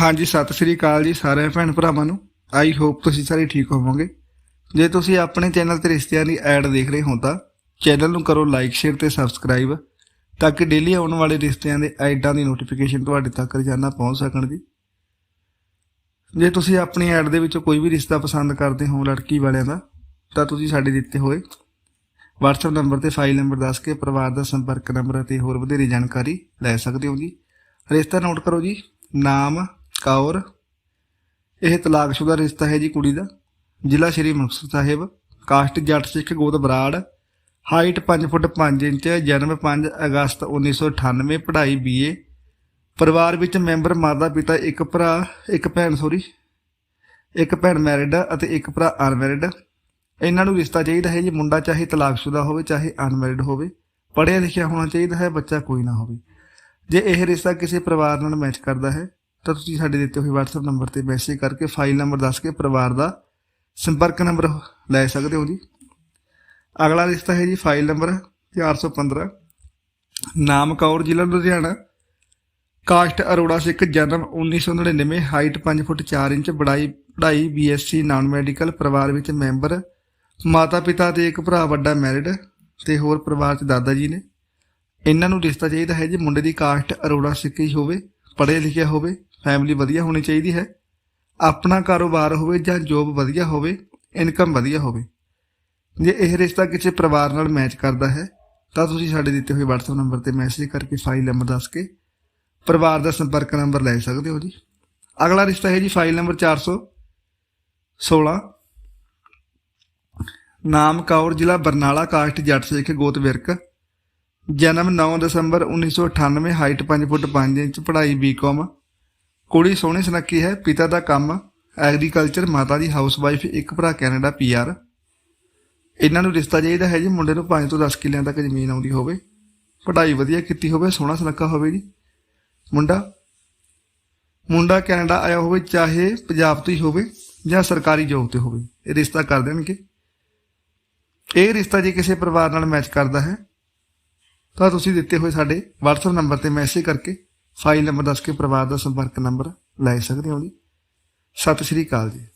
ਹਾਂਜੀ, ਸਤਿ ਸ੍ਰੀ ਅਕਾਲ ਜੀ ਸਾਰੇ ਭੈਣ ਭਰਾਵਾਂ ਨੂੰ। ਆਈ ਹੋਪ ਤੁਸੀਂ ਸਾਰੇ ਠੀਕ ਹੋਵੋਗੇ। ਜੇ ਤੁਸੀਂ ਆਪਣੇ ਚੈਨਲ ਤੇ ਰਿਸ਼ਤਿਆਂ ਦੀ ਐਡ ਦੇਖ ਰਹੇ ਹੋ ਤਾਂ ਚੈਨਲ ਨੂੰ ਕਰੋ ਲਾਈਕ ਸ਼ੇਅਰ ਤੇ ਸਬਸਕ੍ਰਾਈਬ ਤਾਂ ਕਿ ਡੇਲੀ ਆਉਣ ਵਾਲੇ ਰਿਸ਼ਤਿਆਂ ਦੇ ਐਡਾਂ ਦੀ ਨੋਟੀਫਿਕੇਸ਼ਨ ਤੁਹਾਡੇ ਤੱਕ ਰੋਜ਼ਾਨਾ ਪਹੁੰਚ ਸਕਣ ਜੀ। ਜੇ ਤੁਸੀਂ ਆਪਣੀ ਐਡ ਦੇ ਵਿੱਚੋਂ ਕੋਈ ਵੀ ਰਿਸ਼ਤਾ ਪਸੰਦ ਕਰਦੇ ਹੋ ਲੜਕੀ ਵਾਲਿਆਂ ਦਾ, ਤਾਂ ਤੁਸੀਂ ਸਾਡੇ ਦਿੱਤੇ ਹੋਏ WhatsApp ਨੰਬਰ ਤੇ ਫਾਈਲ ਨੰਬਰ ਦੱਸ ਕੇ ਪਰਿਵਾਰ ਦਾ ਸੰਪਰਕ ਨੰਬਰ ਅਤੇ ਹੋਰ ਵਧੇਰੇ ਜਾਣਕਾਰੀ ਲੈ ਸਕਦੇ ਹੋ ਜੀ। ਰਿਸ਼ਤਾ ਨੋਟ ਕਰੋ ਜੀ। ਨਾਮ ਕੌਰ। ਇਹ ਤਲਾਕਸ਼ੁਦਾ ਰਿਸ਼ਤਾ ਹੈ ਜੀ ਕੁੜੀ ਦਾ। ਜ਼ਿਲ੍ਹਾ ਸ਼੍ਰੀ ਮੁਕਤਸਰ ਸਾਹਿਬ। ਕਾਸਟ ਜੱਟ ਸਿੱਖ ਗੋਦ ਬਰਾੜ। ਹਾਈਟ 5 ਫੁੱਟ 5 ਇੰਚ, ਜਨਮ 5 ਅਗਸਤ 1998 ਪੜ੍ਹਾਈ ਬੀਏ ਪਰਿਵਾਰ ਵਿੱਚ ਮੈਂਬਰ ਮਾਤਾ ਪਿਤਾ, ਇੱਕ ਭਰਾ, ਇੱਕ ਭੈਣ ਸੋਰੀ ਇੱਕ ਭੈਣ ਮੈਰਿਡ ਅਤੇ ਇੱਕ ਭਰਾ ਅਨਮੈਰਿਡ ਇਹਨਾਂ ਨੂੰ ਰਿਸ਼ਤਾ ਚਾਹੀਦਾ ਹੈ ਜੀ, ਮੁੰਡਾ ਚਾਹੇ ਤਲਾਕਸ਼ੁਦਾ ਹੋਵੇ, ਚਾਹੇ ਅਨਮੈਰਿਡ ਹੋਵੇ। ਪੜ੍ਹਿਆ ਲਿਖਿਆ ਹੋਣਾ ਚਾਹੀਦਾ ਹੈ, ਬੱਚਾ ਕੋਈ ਨਾ ਹੋਵੇ। ਜੇ ਇਹ ਰਿਸ਼ਤਾ ਕਿਸੇ ਪਰਿਵਾਰ ਨਾਲ ਮੈਚ ਕਰਦਾ ਹੈ ਤਾਂ ਤੁਸੀਂ ਸਾਡੇ ਦਿੱਤੇ ਹੋਏ WhatsApp ਨੰਬਰ ਤੇ ਮੈਸੇਜ ਕਰਕੇ ਫਾਈਲ ਨੰਬਰ ਦੱਸ ਕੇ ਪਰਿਵਾਰ ਦਾ ਸੰਪਰਕ ਨੰਬਰ ਲੈ ਸਕਦੇ ਹੋ ਜੀ। ਅਗਲਾ ਰਿਸ਼ਤਾ ਹੈ ਜੀ ਫਾਈਲ ਨੰਬਰ 415 ਨਾਮ ਕੌਰ, ਜ਼ਿਲ੍ਹਾ ਲੁਧਿਆਣਾ। ਕਾਸਟ ਅਰੋੜਾ ਸਿੱਖ, ਜਨਮ 1999 ਹਾਈਟ 5 ਫੁੱਟ 4 ਇੰਚ ਬੜਾਈ ਪੜ੍ਹਾਈ ਬੀਐਸਸੀ ਨਾਨ ਮੈਡੀਕਲ ਪਰਿਵਾਰ ਵਿੱਚ ਮੈਂਬਰ। ਮਾਤਾ ਪਿਤਾ ਤੇ ਇੱਕ ਭਰਾ ਵੱਡਾ ਮੈਰਿਡ ਤੇ ਹੋਰ ਪਰਿਵਾਰ ਚ ਦਾਦਾ ਜੀ ਨੇ। ਇਹਨਾਂ ਨੂੰ ਰਿਸ਼ਤਾ ਚਾਹੀਦਾ ਹੈ ਜੀ, ਮੁੰਡੇ ਦੀ ਕਾਸਟ ਅਰੋੜਾ ਸਿੱਖ ਹੀ ਹੋਵੇ ਪੜ੍ਹਿਆ ਲਿਖਿਆ ਹੋਵੇ। ਫੈਮਿਲੀ ਵਧੀਆ ਹੋਣੀ ਚਾਹੀਦੀ ਹੈ। ਆਪਣਾ ਕਾਰੋਬਾਰ ਹੋਵੇ ਜਾਂ ਜੋਬ ਵਧੀਆ ਹੋਵੇ ਇਨਕਮ ਵਧੀਆ ਹੋਵੇ। ਜੇ ਇਹ ਰਿਸ਼ਤਾ ਕਿਸੇ ਪਰਿਵਾਰ ਨਾਲ ਮੈਚ ਕਰਦਾ ਹੈ, ਤਾਂ ਤੁਸੀਂ ਸਾਡੇ ਦਿੱਤੇ ਹੋਏ WhatsApp ਨੰਬਰ ਤੇ ਮੈਸੇਜ ਕਰਕੇ ਫਾਈਲ ਨੰਬਰ ਦੱਸ ਕੇ ਪਰਿਵਾਰ ਦਾ ਸੰਪਰਕ ਨੰਬਰ ਲੈ ਸਕਦੇ ਹੋ ਜੀ। ਅਗਲਾ ਰਿਸ਼ਤਾ ਹੈ ਜੀ ਫਾਈਲ ਨੰਬਰ 416 ਨਾਮ ਕੌਰ, ਜ਼ਿਲ੍ਹਾ ਬਰਨਾਲਾ, ਕਾਸਟ ਜੱਟ ਸਿੱਖ ਗੋਤ ਵਿਰਕ। ਜਨਮ 9 ਦਸੰਬਰ 1998 ਹਾਈਟ 5 ਫੁੱਟ 5 ਇੰਚ, ਪੜ੍ਹਾਈ ਬੀਕਾਮ ਕੁੜੀ ਸੋਹਣੀ ਸੁਨੱਖੀ ਹੈ, ਪਿਤਾ ਦਾ ਕੰਮ ਐਗਰੀਕਲਚਰ ਮਾਤਾ ਦੀ ਹਾਊਸਵਾਈਫ ਇੱਕ ਭਰਾ ਕੈਨੇਡਾ ਪੀਆਰ ਇਹਨਾਂ ਨੂੰ ਰਿਸ਼ਤਾ ਚਾਹੀਦਾ ਹੈ ਜੀ, ਮੁੰਡੇ ਨੂੰ 5 ਤੋਂ 10 ਕਿੱਲਿਆਂ ਤੱਕ ਜ਼ਮੀਨ ਆਉਂਦੀ ਹੋਵੇ। ਪੜ੍ਹਾਈ ਵਧੀਆ ਕੀਤੀ ਹੋਵੇ, ਸੋਹਣਾ ਸੁਨੱਖਾ ਹੋਵੇ ਜੀ। ਮੁੰਡਾ ਮੁੰਡਾ ਕੈਨੇਡਾ ਆਇਆ ਹੋਵੇ, ਚਾਹੇ ਪੰਜਾਬ ਤੋਂ ਹੀ ਹੋਵੇ ਜਾਂ ਸਰਕਾਰੀ ਜੋਬ ਤੇ ਹੋਵੇ, ਇਹ ਰਿਸ਼ਤਾ ਕਰ ਦੇਣਗੇ। ਇਹ ਰਿਸ਼ਤਾ ਜੇ ਕਿਸੇ ਪਰਿਵਾਰ ਨਾਲ ਮੈਚ ਕਰਦਾ ਹੈ, ਤਾਂ ਤੁਸੀਂ ਦਿੱਤੇ ਹੋਏ ਸਾਡੇ WhatsApp ਨੰਬਰ ਤੇ ਮੈਸੇਜ ਕਰਕੇ ਫਾਈਲ ਨੰਬਰ ਦੱਸ ਕੇ ਪਰਿਵਾਰ ਦਾ ਸੰਪਰਕ ਨੰਬਰ ਲੈ ਸਕਦੇ ਹੋ ਜੀ? ਸਤਿ ਸ਼੍ਰੀ ਅਕਾਲ ਜੀ।